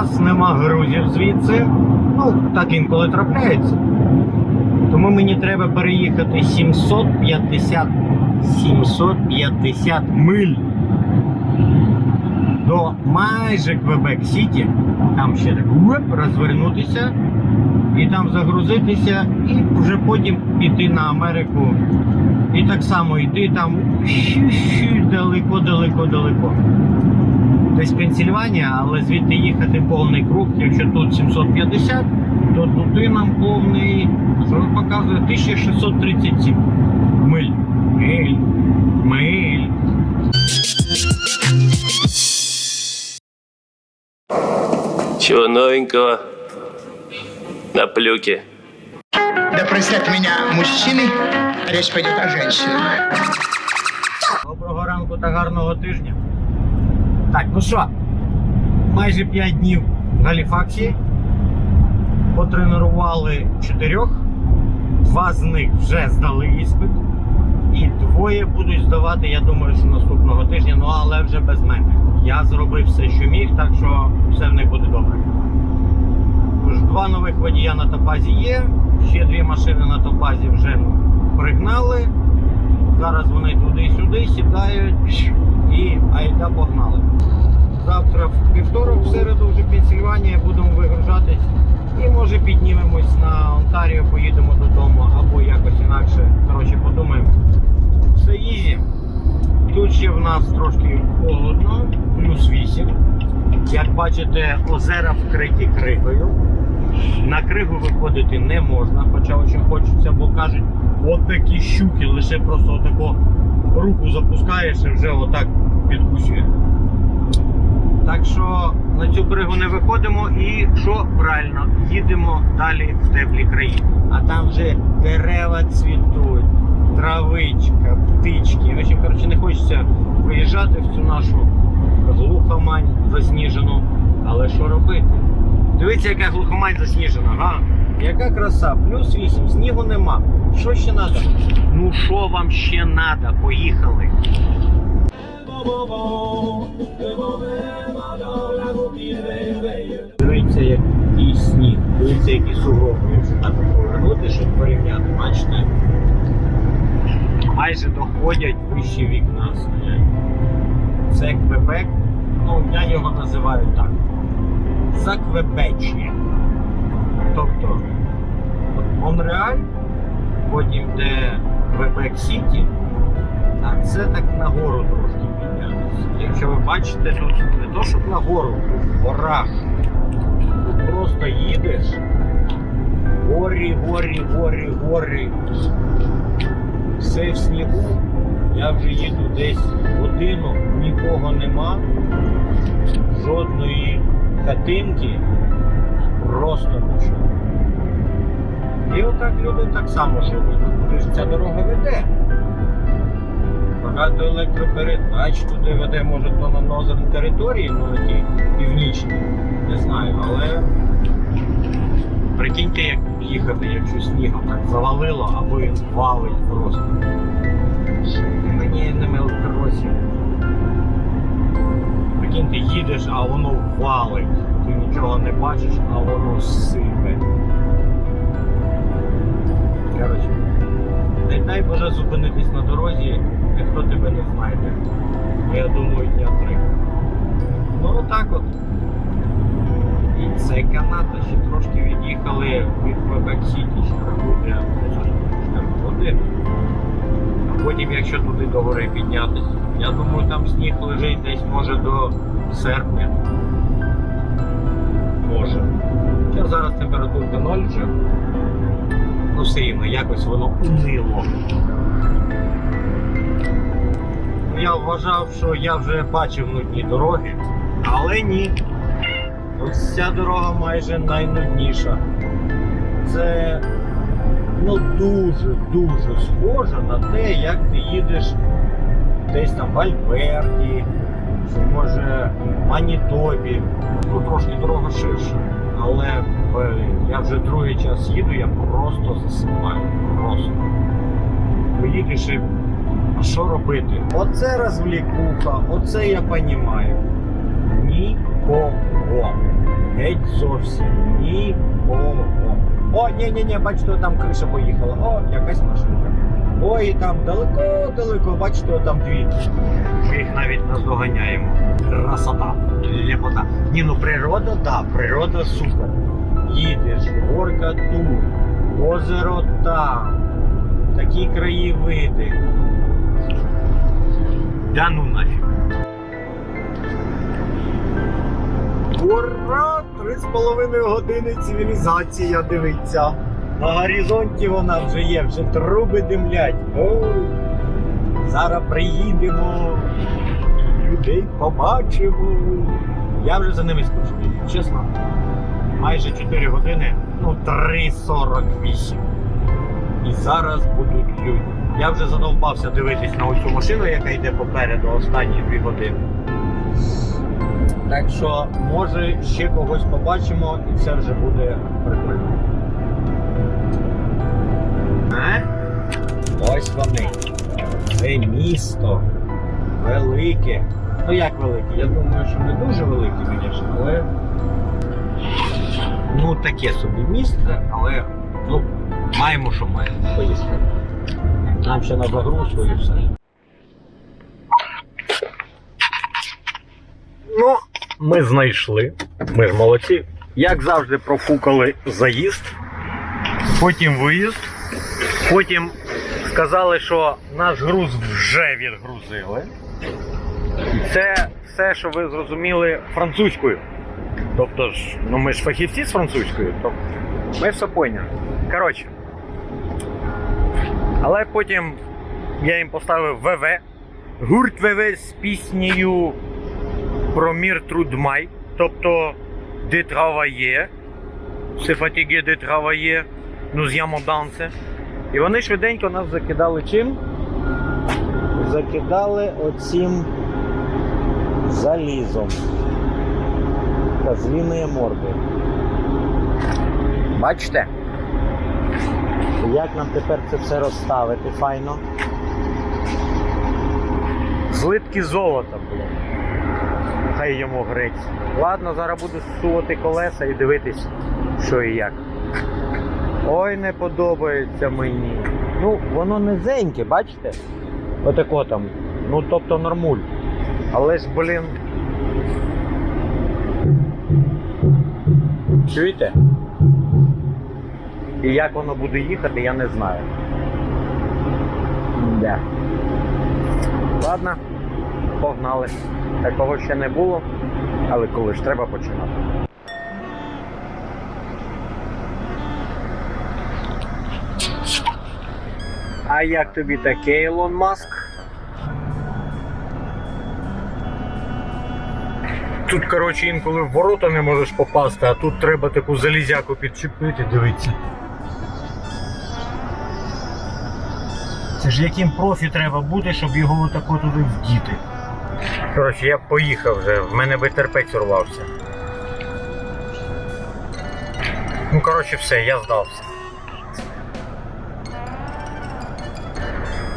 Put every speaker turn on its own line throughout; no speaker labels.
нас нема грузів звідси. Ну, так інколи трапляється. Тому мені треба переїхати 750 750 миль до майже Квебек Сіті. Там ще так уеп, розвернутися і там загрузитися, і вже потім піти на Америку. І так само йти там далеко, далеко, далеко. Десь Пенсільванія, але звідти їхати повний круг, якщо тут 750, то туди нам повний, що показує, 1637 миль. Миль. Миль.
Чего новенького на плюке?
Да простят меня мужчины, речь пойдет о женщинах.
Доброго ранку та гарного тижня. Так, ну що, майже 5 днів в Галіфаксі. Потренували чотирьох. Два з них вже здали іспит. І двоє будуть здавати, я думаю, що наступного тижня, ну але вже без мене. Я зробив все, що міг, так що все в них буде добре. Тож два нових водія на топазі є, ще дві машини на топазі вже пригнали. Зараз вони туди-сюди сідають і айда погнали. Завтра в вівторок, в середу вже Пенсільванія, будемо вигружатись. І може піднімемось на Онтаріо, поїдемо додому або якось інакше. Коротше, подумаємо. Все ізі. Тут ще в нас трошки холодно, плюс 8. Як бачите, озера вкриті кригою. На кригу виходити не можна, хоча кажуть, от такі щуки, лише просто отако руку запускаєш і вже отак підкусює. Так що на цю кригу не виходимо і що правильно, їдемо далі в теплі країни. А там вже дерева цвітуть, травичка, птички. В общем, коротше, не хочеться виїжджати в цю нашу глухомань засніжену. Але що робити? Дивіться, яка глухомань засніжена, га? Яка краса, плюс 8, снігу нема. Що ще треба? Ну що вам ще треба? Поїхали. Дивіться, який сніг, дивіться, сугроби. Якщо так повернути, щоб порівняти, бачите? Майже доходять вище вікна. Це Квебек, ну я його називаю так. Заквебечня. Тобто Монреаль, потім де Квебек Сіті, а це так нагору трошки піднятися. Якщо ви бачите, тут не то, щоб нагору, в горах. Тут просто їдеш. Горі, горі, горі, горі. Все в снігу. Я вже їду десь годину, нікого нема, жодної хатинки, просто нічого. І отак люди так само живуть. Куди ж ця дорога веде? Багато електропередач туди веде, може, то на нозерн території, ну ті північні, не знаю, але прикиньте, як їхати, якщо снігом так завалило, або він валить просто. Мені не мелкросі. Їдеш, а воно валить. Ти нічого не бачиш, а воно сипе. Коротше, не дай Боже зупинитись на дорозі, ніхто тебе не знайде. Я думаю, дня три. Ну отак от. І це Канада ще трошки від'їхали від City, ще буде. А потім, якщо туди до гори піднятися, я думаю, там сніг лежить десь може до серпня. Може. Хоча зараз температурка 0 вже. Ну все рівно, якось воно унило. Ну, Я вважав, що я вже бачив нудні дороги, але ні. Ось ця дорога майже найнудніша. Це ну дуже-дуже схоже на те, як ти їдеш десь там в Альберті, чи може в Манітобі. Ну трошки дорога ширша. Але блін, я вже другий час їду, я просто засипаю. Просто. Поїдеш і а що робити? Оце розвлікуха, оце я понімаю. Нікого. Геть зовсім нікого. О, ні, ні, ні, бачите, там криша поїхала. О, якась машинка. Ой, там далеко-далеко, бачите, там дві. Ми їх навіть наздоганяємо. Красота, лепота. Ні, ну природа, да, природа супер. Їдеш, горка тут, озеро там, такі краєвиди. Да ну нафіг. Ура! Три з половиною години цивілізація дивиться. На горизонті вона вже є, вже труби димлять. Ой. Зараз приїдемо, людей побачимо. Я вже за ними скучний, чесно. Майже 4 години, ну 3.48. І зараз будуть люди. Я вже задовбався дивитись на оцю машину, яка йде попереду останні 2 години. Так що, може, ще когось побачимо і все вже буде прикольно. Ось вони. Це місто. Велике. Ну як велике? Я думаю, що не дуже велике, звісно, але. Ну, таке собі місце, але ну, маємо, що маємо. Поїсти. Нам ще на загрузку і все. Ну, ми знайшли. Ми ж молодці. Як завжди, профукали заїзд, потім виїзд, потім сказали, що наш груз вже відгрузили. І це все, що ви зрозуміли французькою. Тобто ж, ну ми ж фахівці з французькою, то ми все поняли. Коротше. Але потім я їм поставив ВВ. Гурт ВВ з піснею про мір трудмай, тобто де travailler, se fatiguer de travailler, nous y danse. І вони швиденько нас закидали чим? Закидали оцім залізом. Козліної морди. Бачите? Як нам тепер це все розставити файно? Злитки золота, блін. Хай йому грець. Ладно, зараз буду сувати колеса і дивитись, що і як. Ой, не подобається мені. Ну, воно низеньке, бачите? Отако там. Ну, тобто нормуль. Але ж, блін. Чуєте? І як воно буде їхати, я не знаю. Да. Ладно, погнали. Такого ще не було, але коли ж треба починати. А як тобі таке, Ілон Маск? Тут, коротше, інколи в ворота не можеш попасти, а тут треба таку залізяку підчепити, дивіться. Це ж яким профі треба бути, щоб його отако туди вдіти. Коротше, я поїхав вже, в мене би терпець урвався. Ну, коротше, все, я здався.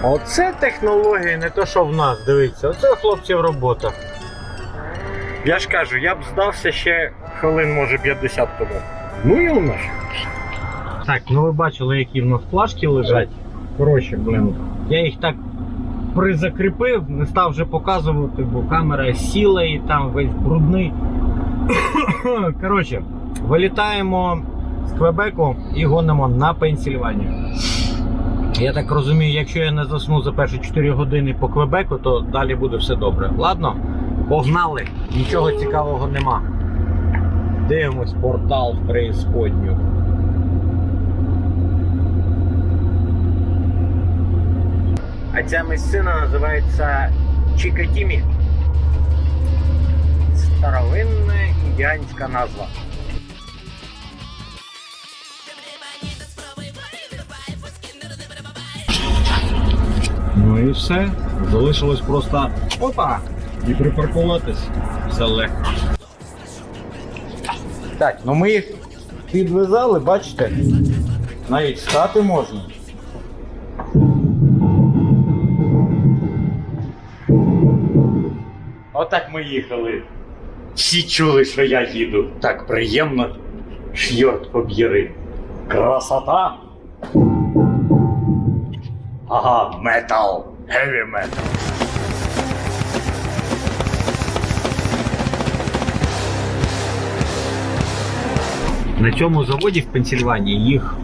Оце технології, не то, що в нас, дивіться, оце хлопців робота. Я ж кажу, я б здався ще хвилин, може, 50 тому. Ну і у нас. Так, ну ви бачили, які в нас плашки лежать. Коротше, блин. Я їх так призакріпив, не став вже показувати, бо камера сіла і там весь брудний. Коротше, вилітаємо з Квебеку і гонимо на Пенсільванію. Я так розумію, якщо я не засну за перші 4 години по Квебеку, то далі буде все добре. Ладно, погнали, нічого цікавого нема. Дивимось портал в преісподню. А ця місцина називається Чікатімі. Старовинна індіанська назва. Ну і все. Залишилось просто опа! І припаркуватись. Все легко. Так, ну ми їх підвязали, бачите? Навіть стати можна. Отак ми їхали Всі чули, що я їду. Так приємно. Шйорт поб'єри. Красота. Ага, метал. Heavy metal. На цьому заводі в Пенсільванії їх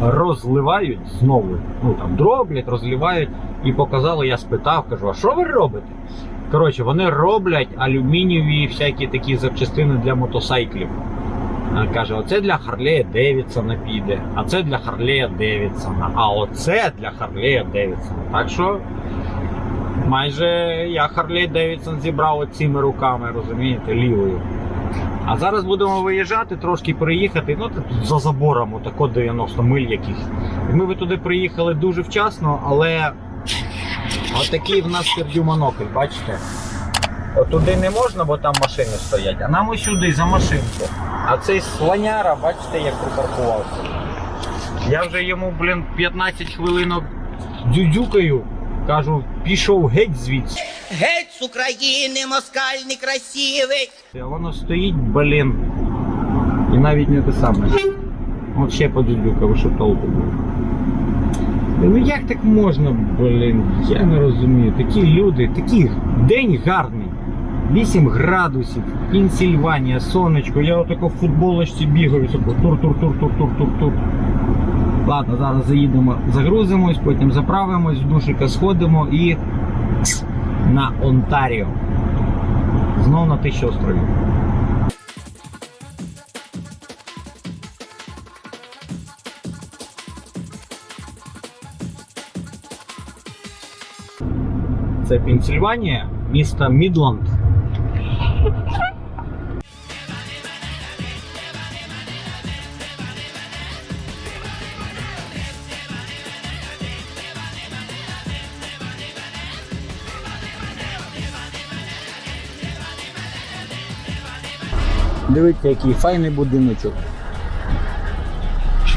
розливають знову. Ну там дроблять, розливають. І показали, я спитав, кажу, а що ви робите? Коротше, вони роблять алюмінієві всякі такі запчастини для мотоциклів. Каже, оце для Харлея Девідсона піде, а це для Харлея Девідсона, а оце для Харлея Девідсона. Так що майже я Харлей Девідсон зібрав цими руками, розумієте, лівою. А зараз будемо виїжджати, трошки приїхати. Ну, тут за забором, отако 90 миль якихось. Ми би туди приїхали дуже вчасно, але отакий в нас пердю бачите? Туди не можна, бо там машини стоять, а нам ось сюди за машинку. А цей слоняра, бачите, як припаркувався. Я вже йому, блін, 15 хвилинок дюдюкаю. Кажу, пішов геть звідси.
Геть з України, москаль некрасивий.
А воно стоїть, блін. І навіть не те саме. От ще подюдюкав, що толку буде. Ну як так можна, блін? Я не розумію. Такі люди, такий день гарний. 8 градусів, Пенсільванія, сонечко. Я отако в футболочці бігаю, тур-тур-тур-тур-тур-тур-тур. Ладно, зараз заїдемо, загрузимось, потім заправимось, в душика сходимо і на Онтаріо. Знов на тисячу островів. Це Пенсільванія, місто Мідланд. Дивіться, який файний будиночок.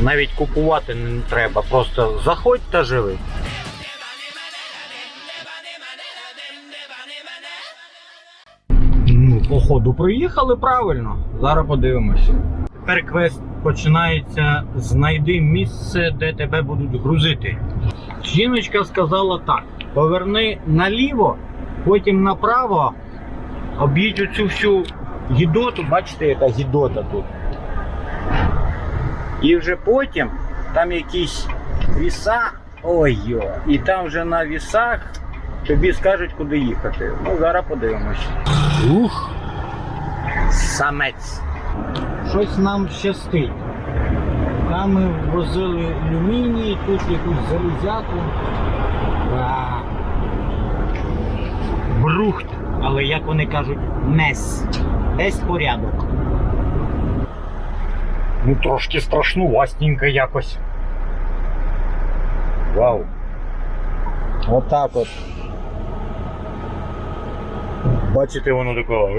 Навіть купувати не треба, просто заходь та живи. Ну, походу, приїхали правильно. Зараз подивимося. Тепер квест починається знайди місце, де тебе будуть грузити. Жіночка сказала так: поверни наліво, потім направо, об'їдь оцю всю гідоту, бачите, яка гідота тут. І вже потім там якісь віса. Ой-йо, і там вже на вісах тобі скажуть, куди їхати. Ну, зараз подивимось. Ух! Самець. Щось нам щастить. Там ми возили алюміній, тут якусь залізяку. Брухт. Але як вони кажуть, мес. Весь порядок. Ну трошки страшнувастенько якось. Вау. Отак от. Бачите, воно такого.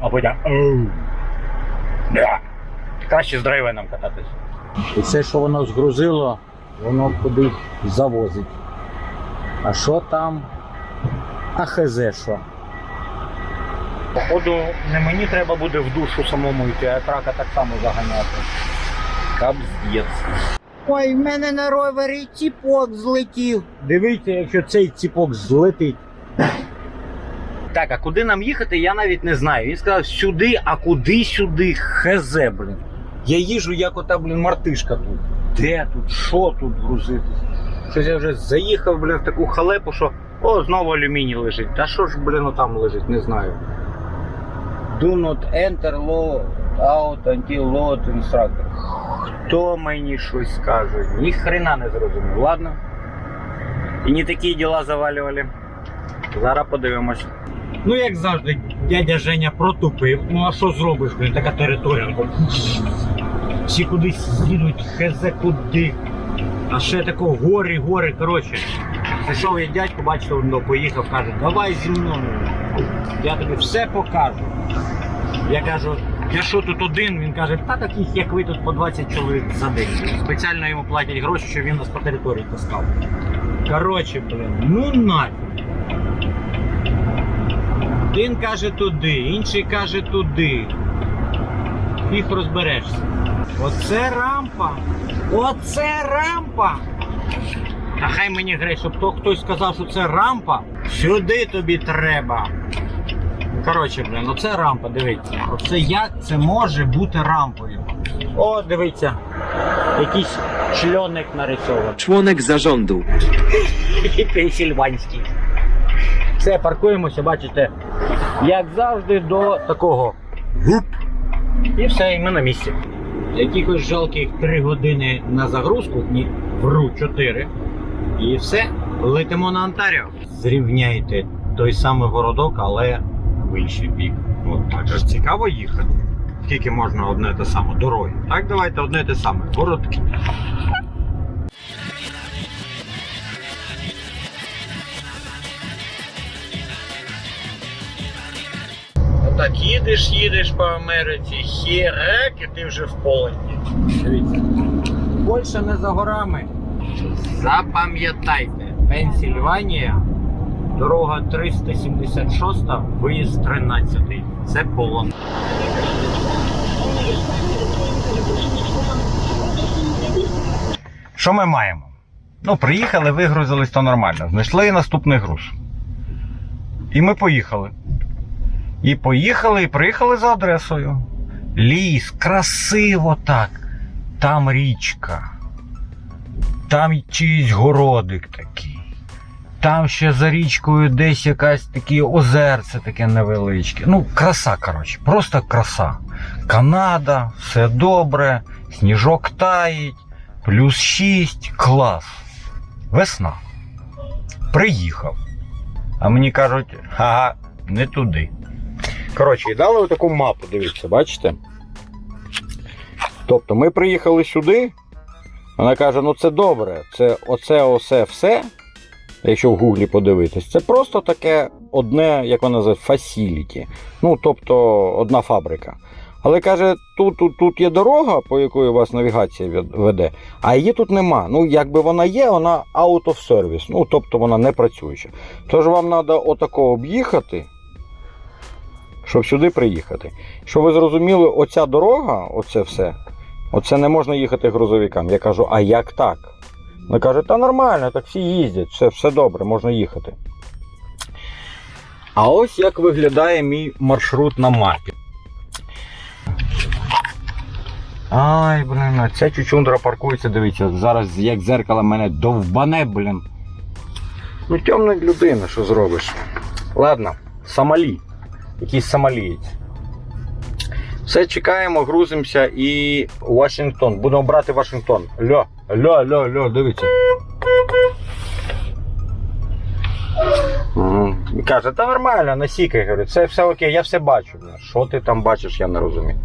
А потім. Краще з драйвеном кататись. І все, що воно згрузило, воно кудись завозить. А що там? А хз що. Походу, не мені треба буде в душу самому йти, а трака так само заганяти. Капздець. Ой, в мене на ровері ціпок злетів. Дивіться, якщо цей ціпок злетить. Так, а куди нам їхати, я навіть не знаю. Він сказав сюди, а куди сюди? Хз, блін. Я їжу, як ота, блін, мартишка тут. Де тут? Що тут грузитись? Щось я вже заїхав, блін, в таку халепу, що о, знову алюміній лежить. Та що ж, блін, там лежить, не знаю. Do not enter load out until load instructor. Хто мені щось скаже? Ні хрена не зрозумів. Ладно. І не такі діла завалювали. Зараз подивимось. Ну, як завжди, дядя Женя протупив. Ну а що зробиш, блін, така територія. Всі кудись їдуть, хз куди. А ще тако гори, гори. Коротше, зайшов я дядько, бачите, він поїхав, каже, давай зі мною. Я тобі все покажу. Я кажу, я що тут один? Він каже, та таких, як ви тут по 20 чоловік за день. Спеціально йому платять гроші, щоб він нас по території таскав. Коротше, блин, ну нафіг. Один каже туди, інший каже туди. Фіг розберешся. Оце рампа. Оце рампа. Та хай мені грей, щоб то хтось сказав, що це рампа. Сюди тобі треба. Коротше, блин, оце рампа, дивіться. Оце як це може бути рампою? О, дивіться. Якийсь чльоник нарисований.
Członek zarządu.
Пенсільванський. Все, паркуємося, бачите, як завжди, до такого гуп. І все, і ми на місці. Якихось жалких 3 години на загрузку, ні, вру 4. І все, летимо на Онтаріо. Зрівняйте той самий городок, але в інший бік. От так же цікаво їхати. Скільки можна одне те саме дороги. Так, давайте одне те саме. Городки. Так їдеш, їдеш по Америці, херек, і ти вже в Полонді. Дивіться. Польща не за горами. Запам'ятайте, Пенсільванія, дорога 376, виїзд 13. Це Полон. Що ми маємо? Ну, приїхали, вигрузились, то нормально. Знайшли наступний груз. І ми поїхали. І поїхали, і приїхали за адресою. Ліс, красиво так. Там річка. Там чийсь городик такий. Там ще за річкою десь якась таке озерце таке невеличке. Ну, краса, коротше, просто краса. Канада, все добре, сніжок таїть, плюс 6, клас. Весна. Приїхав. А мені кажуть, ага, не туди. Коротше, і дали таку мапу, дивіться, бачите? Тобто ми приїхали сюди. Вона каже: ну це добре, це оце осе все. Якщо в гуглі подивитись, це просто таке одне, як вона називає, фасіліті. Ну, тобто одна фабрика. Але каже, тут, тут, тут є дорога, по якої вас навігація веде, а її тут нема. Ну, якби вона є, вона out of service, ну тобто вона не працююча. Тож вам треба отако об'їхати, щоб сюди приїхати. Щоб ви зрозуміли, оця дорога, оце все, оце не можна їхати грузовикам. Я кажу, а як так? Вона каже, та нормально, так всі їздять, все, все добре, можна їхати. А ось як виглядає мій маршрут на мапі. Ай, блін, а ця чучундра паркується, дивіться, зараз як зеркало мене довбане, блін. Ну, темна людина, що зробиш. Ладно, Сомалі. Якийсь сомалієць. Все, чекаємо, грузимося і Вашингтон. Будемо брати Вашингтон. Льо, льо, льо, льо, дивіться. Каже, та нормально, насікай, говорю, це все окей, я все бачу. Що ти там бачиш, я не розумію.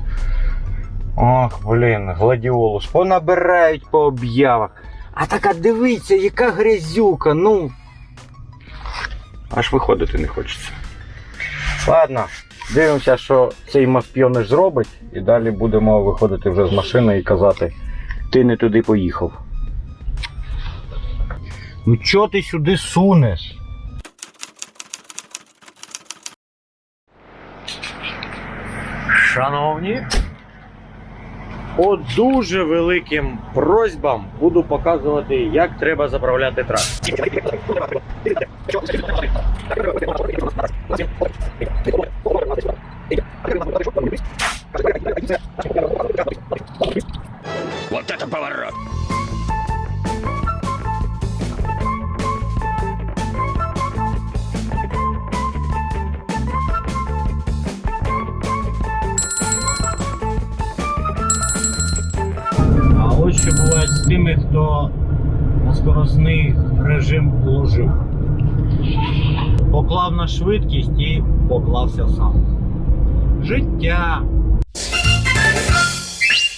Ох, блін, гладіолус, понабирають по об'явах. А така дивіться, яка грязюка, ну. Аж виходити не хочеться. Ладно, дивимося, що цей мавпіониш зробить, і далі будемо виходити вже з машини і казати, ти не туди поїхав. Ну чого ти сюди сунеш? Шановні, по дуже великим просьбам буду показувати, як треба заправляти трактор. Швидкість і поклався сам. Життя